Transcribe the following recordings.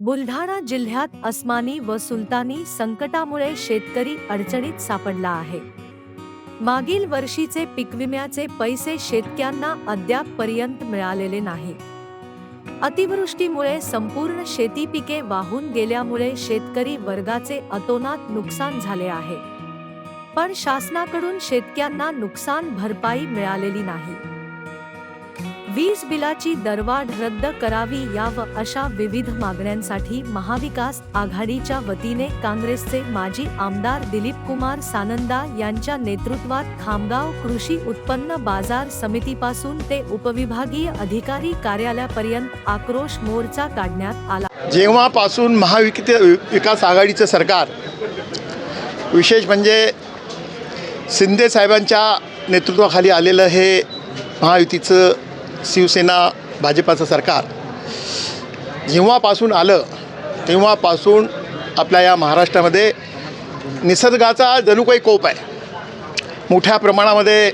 बुलढाणा जिल्ह्यात अस्मानी व सुलतानी संकटामुळे शेतकरी अडचणीत सापडला आहे. मागील वर्षीचे पिकविम्याचे पैसे शेतक्यांना अद्यापपर्यंत मिळालेले नाही. अतिवृष्टीमुळे संपूर्ण शेती पिके वाहून गेल्यामुळे शेतकरी वर्गाचे अतोनात नुकसान झाले आहे. पण शासनाकडून शेतक्यांना नुकसान भरपाई मिळालेली नाही. वीज बिलाची दरवाढ रद्द करावी या व अशा विविध मागण्यांसाठी महाविकास आघाडीच्या वतीने काँग्रेसचे माजी आमदार दिलीप कुमार सानंदा यांच्या नेतृत्वात खामगाव कृषी उत्पन्न बाजार समितीपासून ते उपविभागीय अधिकारी कार्यालयापर्यंत आक्रोश मोर्चा काढण्यात आला. जेव्हापासून महाविक विकास आघाडीचं सरकार विशेष म्हणजे शिंदे साहेबांच्या नेतृत्वाखाली आलेलं हे महायुतीचं शिवसेना भाजपाचं सरकार जेव्हापासून आलं तेव्हापासून आपल्या या महाराष्ट्रामध्ये निसर्गाचा जणू काही कोप आहे. मोठ्या प्रमाणामध्ये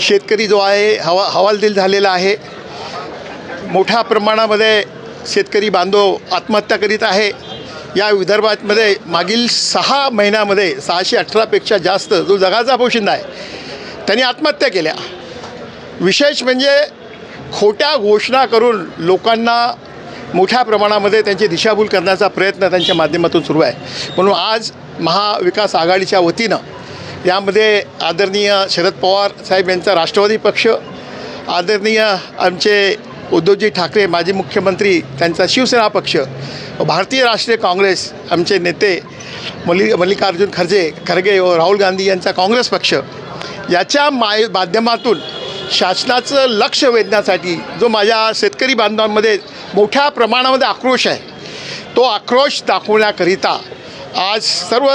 शेतकरी जो आहे हवा हवालदिल झालेला आहे. मोठ्या प्रमाणामध्ये शेतकरी बांधव आत्महत्या करीत आहे. या विदर्भामध्ये मागील सहा महिन्यामध्ये सहाशे अठरापेक्षा जास्त जो जगाचा पोशिंदा आहे त्यांनी आत्महत्या केल्या. विशेष म्हणजे खोट्या घोषणा करून लोकांना मोठ्या प्रमाणामध्ये त्यांची दिशाभूल करण्याचा प्रयत्न त्यांच्या माध्यमातून सुरू आहे. म्हणून आज महाविकास आघाडीच्या वतीनं यामध्ये आदरणीय शरद पवार साहेब यांचा राष्ट्रवादी पक्ष आदरणीय आमचे उद्धवजी ठाकरे माजी मुख्यमंत्री त्यांचा शिवसेना पक्ष भारतीय राष्ट्रीय काँग्रेस आमचे नेते मल्ली मल्लिकार्जुन खरजे खरगे व राहुल गांधी यांचा काँग्रेस पक्ष याच्या माय माध्यमातून शासनाचं लक्ष वेधण्यासाठी जो माझ्या शेतकरी बांधवांमध्ये मोठ्या प्रमाणामध्ये आक्रोश आहे तो आक्रोश दाखवण्याकरिता आज सर्व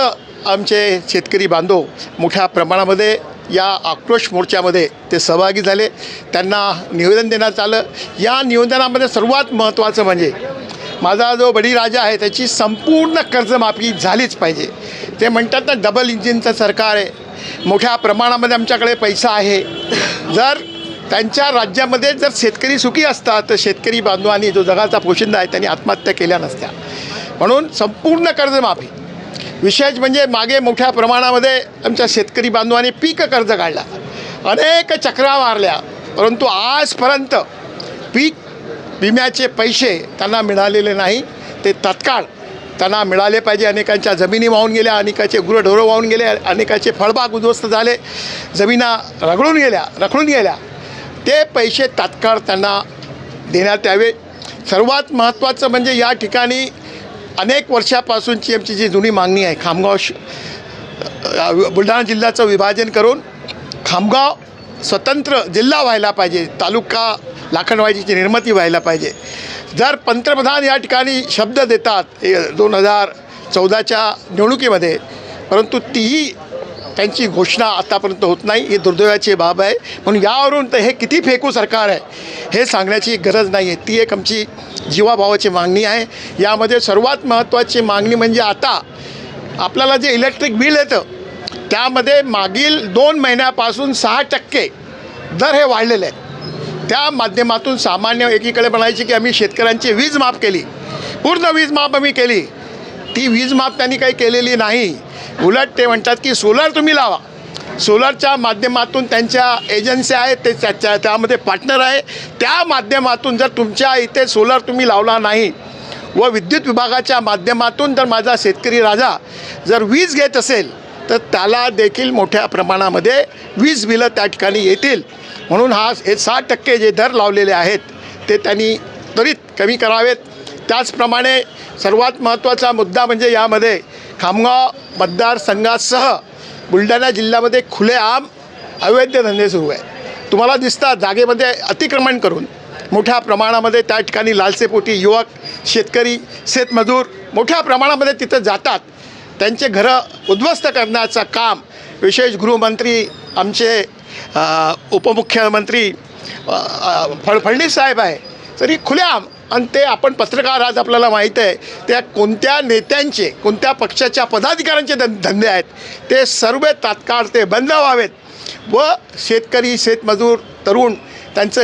आमचे शेतकरी बांधव मोठ्या प्रमाणामध्ये या आक्रोश मोर्चामध्ये ते सहभागी झाले. त्यांना निवेदन देण्यात आलं. या निवेदनामध्ये सर्वात महत्त्वाचं म्हणजे माझा जो बळीराजा आहे त्याची संपूर्ण कर्जमाफी झालीच पाहिजे. ते म्हणतात ना डबल इंजिनचं सरकार आहे. मोठ्या प्रमाणामध्ये आमच्याकडे पैसा आहे. जर त्यांच्या राज्यामध्ये जर शेतकरी सुखी असतात तर शेतकरी बांधवांनी जो जगाचा पोशिंदा आहे त्यांनी आत्महत्या केल्या नसत्या. म्हणून संपूर्ण कर्जमाफी विशेष म्हणजे मागे मोठ्या प्रमाणामध्ये आमच्या शेतकरी बांधवांनी पीक कर्ज काढला. अनेक चक्रा मारल्या परंतु आजपर्यंत पीक विम्याचे पैसे त्यांना मिळालेले नाही. ते तत्काळ त्यांना मिळाले पाहिजे. अनेकांच्या जमिनी वाहून गेल्या अनेकाचे गुरढोरं वाहून गेले अनेकाचे फळबाग उद्ध्वस्त झाले जमिना रगडून गेल्या रखडून गेल्या. ते पैसे तात्काळ त्यांना देण्यात यावे. सर्वात महत्त्वाचं म्हणजे या ठिकाणी अनेक वर्षापासूनची आमची जी जुनी मागणी आहे खामगाव श बुलढाणा जिल्ह्याचं विभाजन करून खामगाव स्वतंत्र जिल्हा व्हायला पाहिजे तालुका लाखणवायची निर्मिती व्हायला पाहिजे. जर पंतप्रधान या ठिकाणी शब्द देतात दोन हजार चौदाच्या निवडणुकीमध्ये परंतु तीही त्यांची घोषणा आतापर्यंत होत नाही. ही दुर्दैवाची बाब आहे. म्हणून यावरून तर हे किती फेकू सरकार आहे हे सांगण्याची गरज नाही आहे ती एक आमची जीवाभावाची मागणी आहे. यामध्ये सर्वात महत्त्वाची मागणी म्हणजे आता आपल्याला जे इलेक्ट्रिक बिल येतं त्यामध्ये मागील दोन महिन्यापासून सहा टक्के दर हे वाढलेले आहे त्या माध्यमातून सामान्य एकीकडे म्हणायची की आम्ही शेतकऱ्यांची वीज माफ केली. पूर्ण वीज माफ आम्ही केली. ती वीज माफ त्यांनी काही केलेली नाही. उलट ते म्हणतात की सोलर तुम्ही लावा. सोलरच्या माध्यमातून त्यांच्या एजन्सी आहेत ते त्याच्या त्यामध्ये पार्टनर आहे. त्या माध्यमातून जर तुमच्या इथे सोलर तुम्ही लावला नाही व विद्युत विभागाच्या माध्यमातून जर माझा शेतकरी राजा जर वीज घेत असेल तर त्याला देखील मोठ्या प्रमाणामध्ये वीज बिलं त्या ठिकाणी येतील. म्हणून हा हे साठ टक्के जे दर लावलेले आहेत ते त्यांनी त्वरित कमी करावेत. त्याचप्रमाणे सर्वात महत्त्वाचा मुद्दा म्हणजे यामध्ये खामगाव मतदारसंघासह बुलढाणा जिल्ह्यामध्ये खुलेआम अवैध धंदे सुरू आहे तुम्हाला दिसतात जागेमध्ये अतिक्रमण करून मोठ्या प्रमाणामध्ये त्या ठिकाणी लालसेपोटी युवक शेतकरी शेतमजूर मोठ्या प्रमाणामध्ये तिथं जातात. त्यांचे घरं उद्ध्वस्त करण्याचं काम विशेष गृहमंत्री आमचे उपमुख्यमंत्री अ, फडणवीस साहेब आहे. तरी खुलेआम आणि ते आपण पत्रकार आज आपल्याला माहीत आहे त्या कोणत्या नेत्यांचे कोणत्या पक्षाच्या पदाधिकाऱ्यांचे धं धंदे आहेत ते सर्व तात्काळ ते बंद व्हावेत. व शेतकरी शेतमजूर तरुण त्यांचं